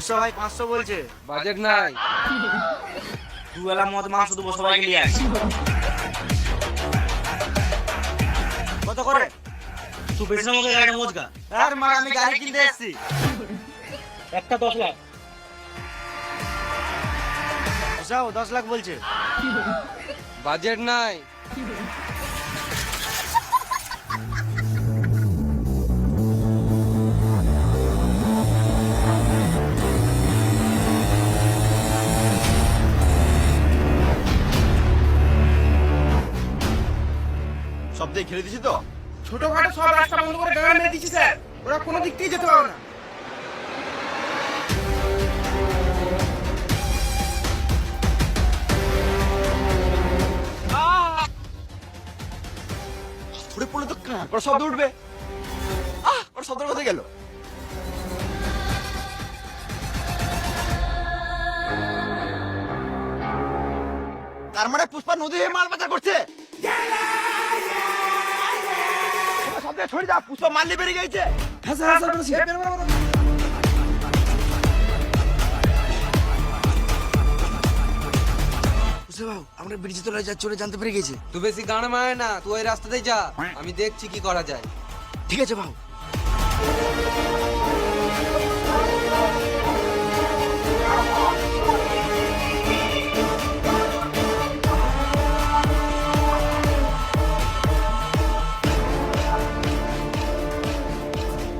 খুশো ভাই পাঁচশো বলছে। বাজেট নাই। দুবেলা মদ মাংস দেবো সবাইকে নিয়ে আসি কত করে? তুই বেশি আমাকে গাড়ি মোজকা আর মা আমি গাড়ি কিনতে এসেছি। একটা দশ লাখ। যাও দশ লাখ বলছে। বাজেট নাই। সব দিয়ে ঘিরে দিছি তো? ছোটখাটো সব রাস্তা বন্ধ করে গাড়ি মেরে দিচ্ছি স্যার। ওরা কোনো দিক থেকে যেতে পারবে না। ছুটে পড়লে তো ওরা শব্দ উঠবে আহ ওর শব্দ কোথায় গেল? তার মানে পুষ্পা নদী মাল পাচার করছে? ছড়ি যা পুষ্প বেরিয়ে গেছে। হ্যাঁ স্যার হ্যাঁ বেরো, আমরা ব্রিজে তোলা যাচ্ছি ওরা জানতে পেরে গেছে। তুই বেশি গান মায় না তুই ওই রাস্তাতেই যা আমি দেখছি কি করা যায়। ঠিক আছে ভাও